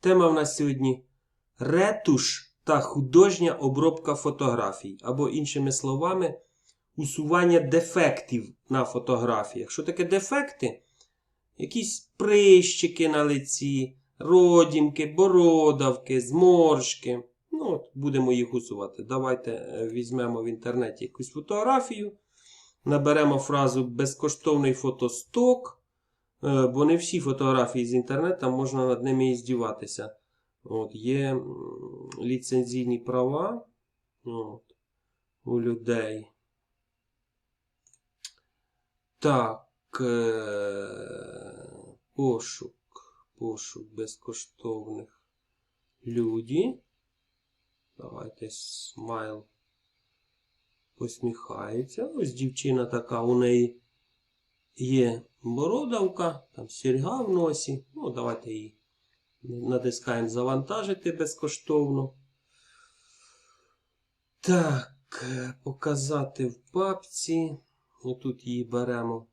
Тема в нас сьогодні ретуш та художня обробка фотографій. Або, іншими словами, усування дефектів на фотографіях. Що таке дефекти? Якісь прищики на лиці, родімки, бородавки, зморшки. Ну, от, будемо їх усувати. Давайте е, візьмемо в інтернеті якусь фотографію, наберемо фразу безкоштовний фотосток, бо не всі фотографії з інтернету можна над ними і здіватися. От, є ліцензійні права от, у людей. Так, е, пошук, пошук безкоштовних люди. Давайте смайл посміхається. Ось дівчина така, у неї є бородавка, там серьга в носі. Ну, давайте її натискаємо завантажити безкоштовно. Так, е, показати в папці. Отут її беремо.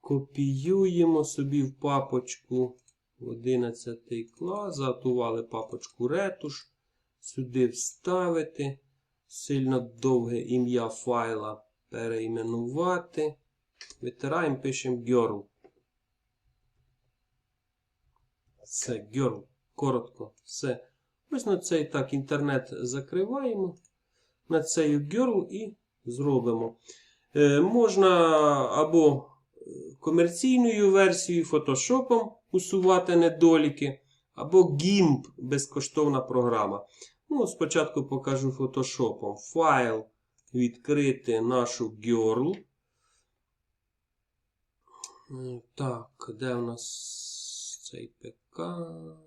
Копіюємо собі в папочку 11 клас. Заготували папочку ретуш. Сюди вставити. Сильно довге ім'я файла переіменувати. Витираємо, пишемо girl. Все, girl. Коротко. Все. Ось на цей так інтернет закриваємо. На цей girl і зробимо. Е, можна або комерційною версією, фотошопом усувати недоліки, або GIMP безкоштовна програма. Ну, спочатку покажу фотошопом. Файл відкрити нашу girl. Так, де у нас цей ПК?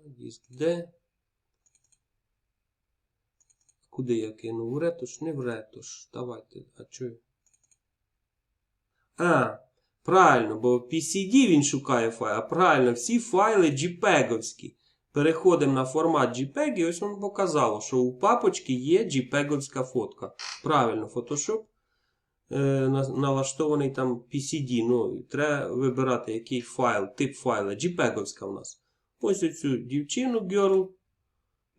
Диск де? Куди я кинув? В ретуш? Не в ретуш. Давайте. А чого? А, правильно, бо в PCD він шукає файл. А правильно, всі файли JPEG-овські. Переходимо на формат JPEG і ось вам показало, що у папочці є JPEG-овська фотка. Правильно, Photoshop е, налаштований там PCD. Ну, треба вибирати, який файл, тип файла. JPEG-овська в нас. Ось оцю дівчину girl.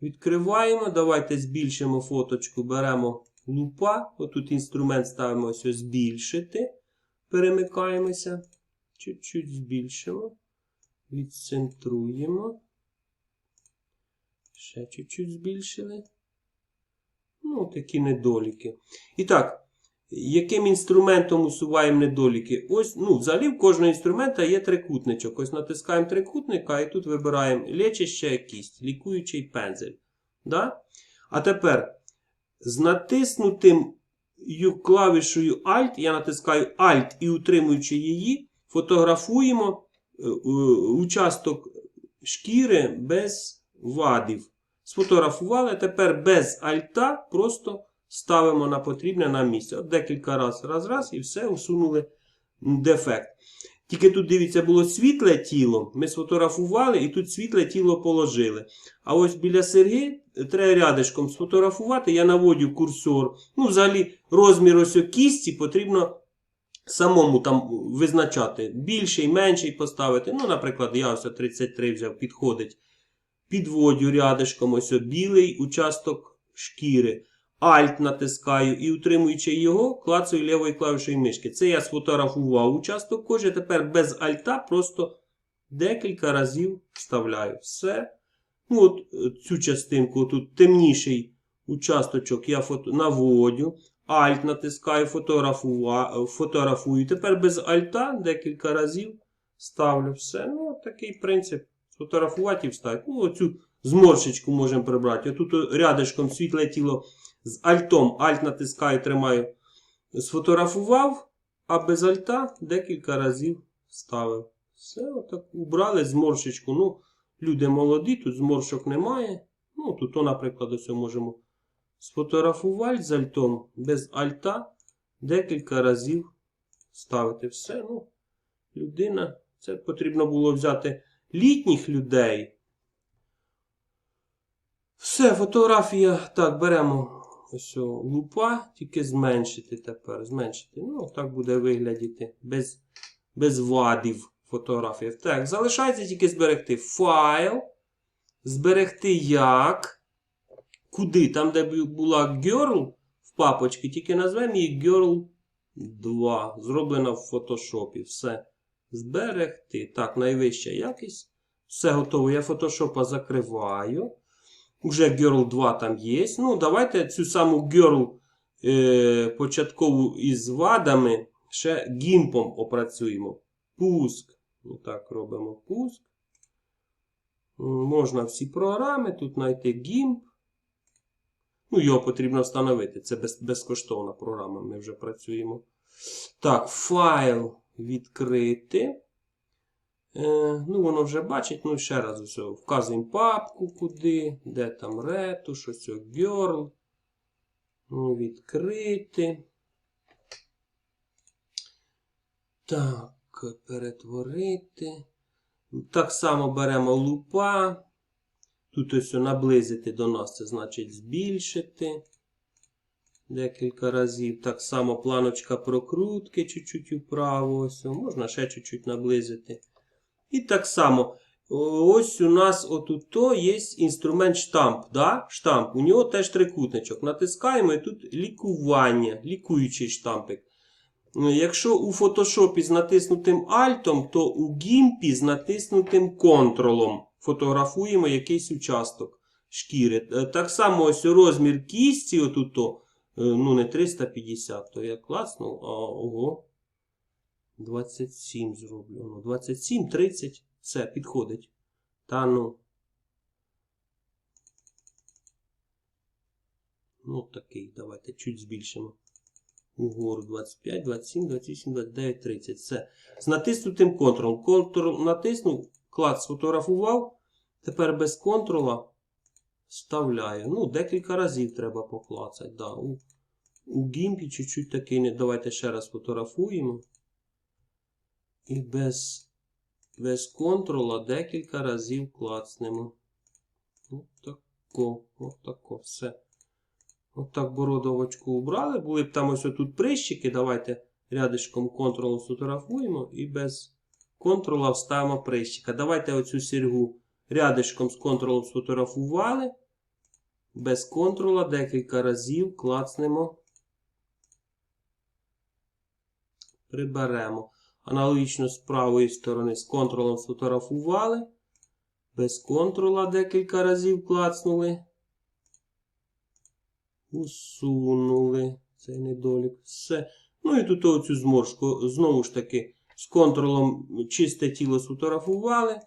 Відкриваємо. Давайте збільшимо фоточку, беремо лупа. Отут інструмент ставимо ось збільшити. Перемикаємося. Чуть-чуть збільшимо. Відцентруємо. Ще чуть-чуть збільшили. Ну, такі недоліки. І так, яким інструментом усуваємо недоліки? Ось, ну, взагалі в кожного інструмента є трикутничок. Ось натискаємо трикутника і тут вибираємо лечища кість, лікуючий пензель. Да? А тепер з натиснутим клавішою Alt, я натискаю Alt і утримуючи її, фотографуємо е, участок шкіри без вадів. Сфотографували, тепер без альта просто ставимо на потрібне нам місце. От декілька разів, раз, раз, і все, усунули дефект. Тільки тут, дивіться, було світле тіло. Ми сфотографували і тут світле тіло положили. А ось біля серги треба рядишком сфотографувати. Я наводю курсор. Ну, взагалі, розмір ось кісті потрібно самому там визначати. Більший, менший поставити. Ну, наприклад, я ось 33 взяв, підходить. Підводю рядишком ось білий участок шкіри. Alt натискаю і утримуючи його, клацаю лівою клавішою мишки. Це я сфотографував участок кожи. Тепер без альта просто декілька разів вставляю. Все. Ну, от е, цю частинку, тут темніший участочок я фото... наводю. Alt натискаю, фотографува... фотографую. Тепер без альта декілька разів ставлю все. Ну, такий принцип. Сфотографувати і вставити. Ну, оцю зморшечку можемо прибрати. Отут рядишком світле тіло з альтом. Альт натискаю, тримаю. Сфотографував, а без альта декілька разів ставив. Все, отак. Убрали зморшечку. Ну, люди молоді, тут зморшок немає. Ну, тут, о, наприклад, ось можемо сфотографувати з альтом без альта декілька разів ставити. Все, ну, людина. Це потрібно було взяти літніх людей. Все, фотографія. Так, беремо ось лупа, тільки зменшити тепер. Зменшити. Ну, так буде виглядіти. Без, без вадів фотографія. Так, залишається тільки зберегти файл. Зберегти як. Куди? Там, де бу- була girl в папочці, тільки назвемо її girl 2. Зроблена в фотошопі. Все. Зберегти. Так, найвища якість. Все готово. Я фотошопа закриваю. Уже girl 2 там є. Ну, давайте цю саму girl е, початкову із вадами ще гімпом опрацюємо. Пуск. Отак робимо пуск. Можна всі програми, тут знайти гімп. Ну, його потрібно встановити. Це без, безкоштовна програма, ми вже працюємо. Так, файл відкрити. Е, ну, воно вже бачить. Ну, ще раз усе. Вказуємо папку куди, де там ретуш, ось girl. Ну, відкрити. Так, перетворити. Так само беремо лупа. Тут ось наблизити до нас, це значить збільшити. Декілька разів. Так само планочка прокрутки чуть-чуть вправо. Ось. Можна ще чуть-чуть наблизити. І так само. Ось у нас отут є інструмент штамп. Да? Штамп. У нього теж трикутничок. Натискаємо і тут лікування, лікуючий штампик. Ну, Якщо у фотошопі з натиснутим альтом, то у гімпі з натиснутим контролом фотографуємо якийсь участок шкіри. Е, Так само ось розмір кісті, отут, е, ну не 350, то я класнув, а ого. 27 зроблю. Ну, 27, 30, все, підходить. Та ну. Ну, такий, давайте чуть збільшимо. Угору 25, 27, 28, 29, 30. Все. З натиснутим контролем. Контрол натиснув, клад сфотографував. Тепер без контрола вставляю. Ну, декілька разів треба поклацати. Да. У, у гімпі чуть-чуть такий. Давайте ще раз фотографуємо. І без, без контрола декілька разів клацнемо. Отако, отако, все. Отак бородовочку убрали. Були б там ось отут прищики. Давайте рядишком контролом сфотографуємо і без контрола вставимо прищика. Давайте оцю сіргу рядишком з контролом сфотографували. Без контрола декілька разів клацнемо. Приберемо. Аналогічно з правої сторони з контролом сфотографували. Без контрола декілька разів клацнули. Усунули цей недолік. Все. Ну і тут оцю зморшку знову ж таки з контролом чисте тіло сфотографували.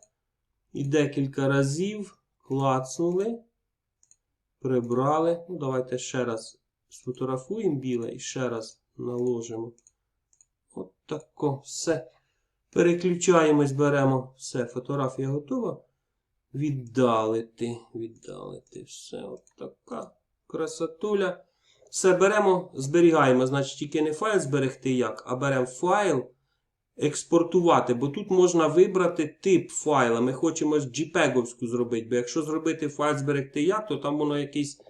І декілька разів клацнули. Прибрали. Ну, давайте ще раз сфотографуємо біле і ще раз наложимо. От тако. Все. Переключаємось, беремо. Все, фотографія готова. Віддалити. Віддалити. Все. От така красотуля. Все беремо, зберігаємо. Значить, тільки не файл зберегти як, а беремо файл, експортувати. Бо тут можна вибрати тип файла. Ми хочемо JPEG-овську зробити. Бо якщо зробити файл зберегти як, то там воно якийсь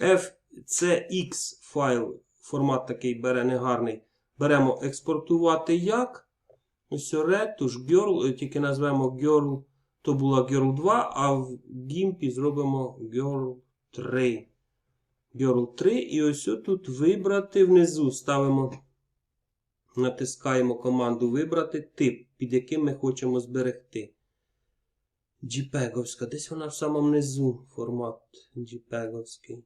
FCX файл. Формат такий бере негарний. Беремо експортувати як. Ось ретуш, girl, е, тільки назвемо girl, то була girl 2, а в GIMP зробимо girl 3. Girl 3. І ось тут вибрати внизу. Ставимо, натискаємо команду вибрати тип, під яким ми хочемо зберегти. JPEG-овська. Десь вона в самому низу формат JPEG-овський.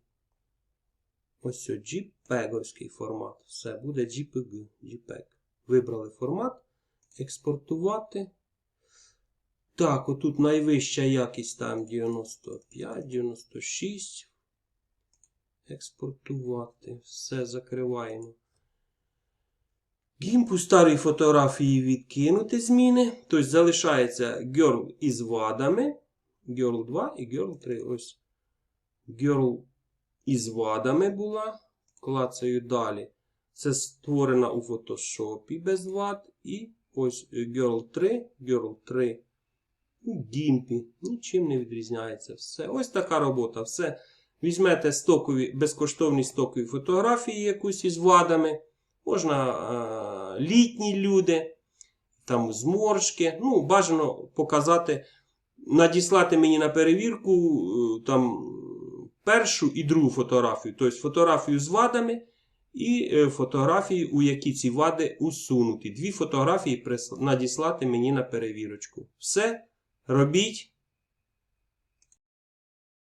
Ось JPEG-овський формат. Все, буде JPG. JPEG. Вибрали формат. Експортувати. Так, отут найвища якість там 95, 96. Експортувати. Все закриваємо. Гімп у старій фотографії відкинути зміни. Тобто залишається girl із вадами. Girl 2 і girl 3. Ось. Girl із вадами була. Клацаю далі. Це створена у фотошопі без вад. І ось girl 3, girl 3 у гімпі. Нічим не відрізняється. Все. Ось така робота. Все. Візьмете стокові, безкоштовні стокові фотографії якусь із вадами. Можна е, літні люди, там зморшки. Ну, бажано показати надіслати мені на перевірку е, там першу і другу фотографію. Тобто фотографію з вадами і е, фотографії, у які ці вади усунуті. Дві фотографії надіслати мені на перевірочку. Все, робіть.